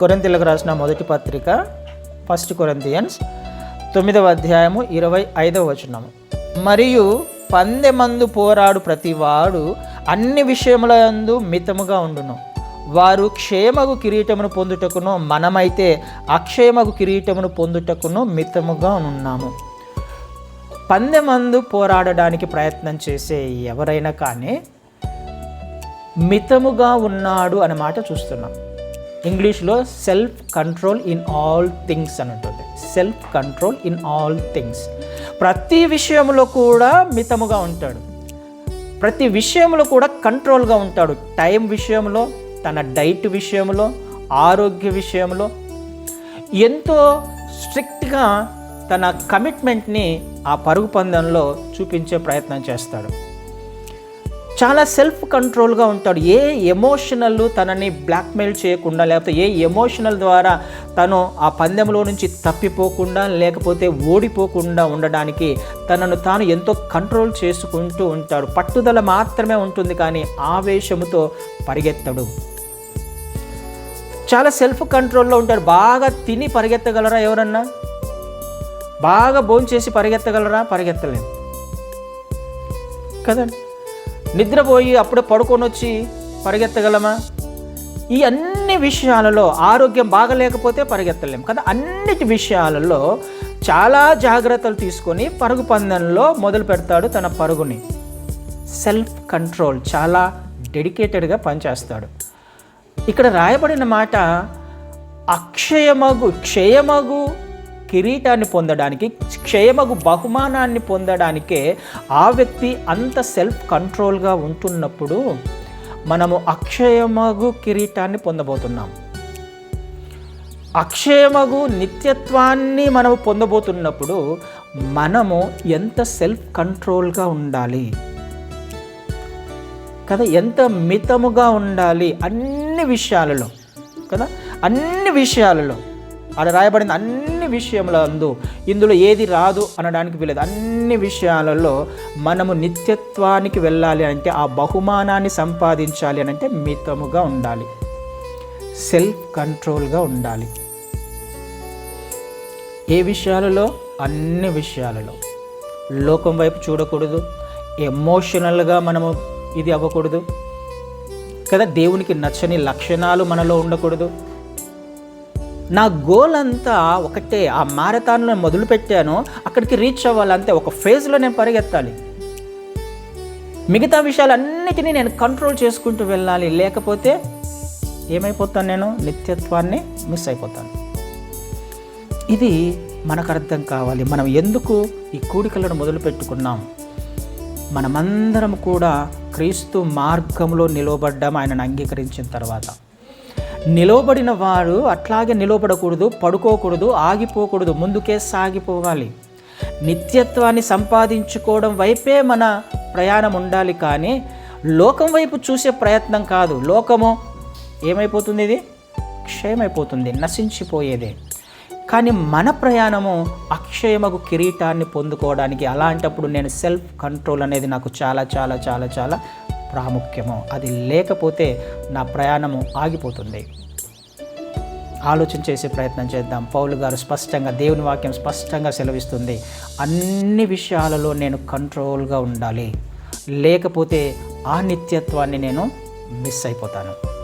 కొరింతలకు రాసిన మొదటి పత్రిక ఫస్ట్ కొరింతియన్స్ తొమ్మిదవ అధ్యాయము ఇరవై ఐదవ వచనము. మరియు పందెమందు పోరాడు ప్రతివాడు అన్ని విషయములందు మితముగా ఉండును. వారు క్షేమగు కిరీటమును పొందుటకును మనమైతే అక్షయమగు కిరీటమును పొందుటకును మితముగా ఉన్నాము. పందెమందు పోరాడడానికి ప్రయత్నం చేసే ఎవరైనా కానీ మితముగా ఉన్నాడు అన్నమాట చూస్తున్నాం. ఇంగ్లీష్లో self control in all things అని ఉంటుంది. Self control in all things. ప్రతి విషయంలో కూడా మితముగా ఉంటాడు. ప్రతి విషయంలో కూడా కంట్రోల్గా ఉంటాడు. టైం విషయంలో తన డైట్ విషయంలో ఆరోగ్య విషయంలో ఎంతో స్ట్రిక్ట్గా తన కమిట్మెంట్ని ఆ పరుగు పందెంలో చూపించే ప్రయత్నం చేస్తాడు. చాలా సెల్ఫ్ కంట్రోల్గా ఉంటాడు. ఏ ఎమోషనల్ తనని బ్లాక్మెయిల్ చేయకుండా లేకపోతే ఏ ఎమోషనల్ ద్వారా తను ఆ పందెంలో నుంచి తప్పిపోకుండా లేకపోతే ఓడిపోకుండా ఉండడానికి తనను తాను ఎంతో కంట్రోల్ చేసుకుంటూ ఉంటాడు. పట్టుదల మాత్రమే ఉంటుంది కానీ ఆవేశముతో పరిగెత్తడు. చాలా సెల్ఫ్ కంట్రోల్లో ఉంటాడు. బాగా తిని పరిగెత్తగలరా ఎవరన్నా? బాగా భోంచేసి పరిగెత్తగలరా? పరిగెత్తలేము కదండి. నిద్రపోయి అప్పుడే పడుకొని వచ్చి పరిగెత్తగలమా? ఈ అన్ని విషయాలలో ఆరోగ్యం బాగలేకపోతే పరిగెత్తలేము కదా. అన్నిటి విషయాలలో చాలా జాగ్రత్తలు తీసుకొని పరుగు పందెంలో మొదలు పెడతాడు తన పరుగుని. సెల్ఫ్ కంట్రోల్ చాలా డెడికేటెడ్గా పనిచేస్తాడు. ఇక్కడ రాయబడిన మాట అక్షయమగు క్షయమగు కిరీటాన్ని పొందడానికి క్షయమగు బహుమానాన్ని పొందడానికే ఆ వ్యక్తి అంత సెల్ఫ్ కంట్రోల్గా ఉంటున్నప్పుడు మనము అక్షయమగు కిరీటాన్ని పొందబోతున్నాం. అక్షయమగు నిత్యత్వాన్ని మనము పొందబోతున్నప్పుడు మనము ఎంత సెల్ఫ్ కంట్రోల్గా ఉండాలి? కదా ఎంత మితముగా ఉండాలి? అన్ని విషయాలలో కదా అన్ని విషయాలలో. అక్కడ రాయబడిన అన్ని విషయములందు. ఇందులో ఏది రాదు అనడానికి వీలేదు. అన్ని విషయాలలో మనము నిత్యత్వానికి వెళ్ళాలి అంటే ఆ బహుమానాన్ని సంపాదించాలి అని అంటే మితముగా ఉండాలి. సెల్ఫ్ కంట్రోల్గా ఉండాలి. ఏ విషయాలలో? అన్ని విషయాలలో. లోకం వైపు చూడకూడదు. ఎమోషనల్గా మనము ఇది అవ్వకూడదు. కదా దేవునికి నచ్చని లక్షణాలు మనలో ఉండకూడదు. నా గోల్ అంతా ఒకటే ఆ మారథాన్లో మొదలు పెట్టాను అక్కడికి రీచ్ అవ్వాలంటే ఒక ఫేజ్లో నేను పరిగెత్తాలి. మిగతా విషయాలన్నిటినీ నేను కంట్రోల్ చేసుకుంటూ వెళ్ళాలి. లేకపోతే ఏమైపోతాను నేను? నిత్యత్వాన్ని మిస్ అయిపోతాను. ఇది మనకు అర్థం కావాలి. మనం ఎందుకు ఈ కూడికలను మొదలు పెట్టుకున్నాం మనమందరం కూడా క్రీస్తు మార్గంలో నిలవబడ్డాం ఆయనను అంగీకరించిన తర్వాత. నిలవబడిన వారు అట్లాగే నిలవబడకూడదు పడుకోకూడదు ఆగిపోకూడదు ముందుకే సాగిపోవాలి. నిత్యత్వాన్ని సంపాదించుకోవడం వైపే మన ప్రయాణం ఉండాలి కానీ లోకం వైపు చూసే ప్రయత్నం కాదు. లోకము ఏమైపోతుంది ఇది? క్షయమైపోతుంది నశించిపోయేదే. కానీ మన ప్రయాణము అక్షయమగు కిరీటాన్ని పొందుకోవడానికి అలాంటప్పుడు నేను సెల్ఫ్ కంట్రోల్ అనేది నాకు చాలా చాలా చాలా చాలా ప్రాముఖ్యము. అది లేకపోతే నా ప్రయాణము ఆగిపోతుంది. ఆలోచన చేసే ప్రయత్నం చేద్దాం. పౌలు గారు స్పష్టంగా దేవుని వాక్యం స్పష్టంగా సెలవిస్తుంది. అన్ని విషయాలలో నేను కంట్రోల్గా ఉండాలి. లేకపోతే ఆ నిత్యత్వాన్ని నేను మిస్ అయిపోతాను.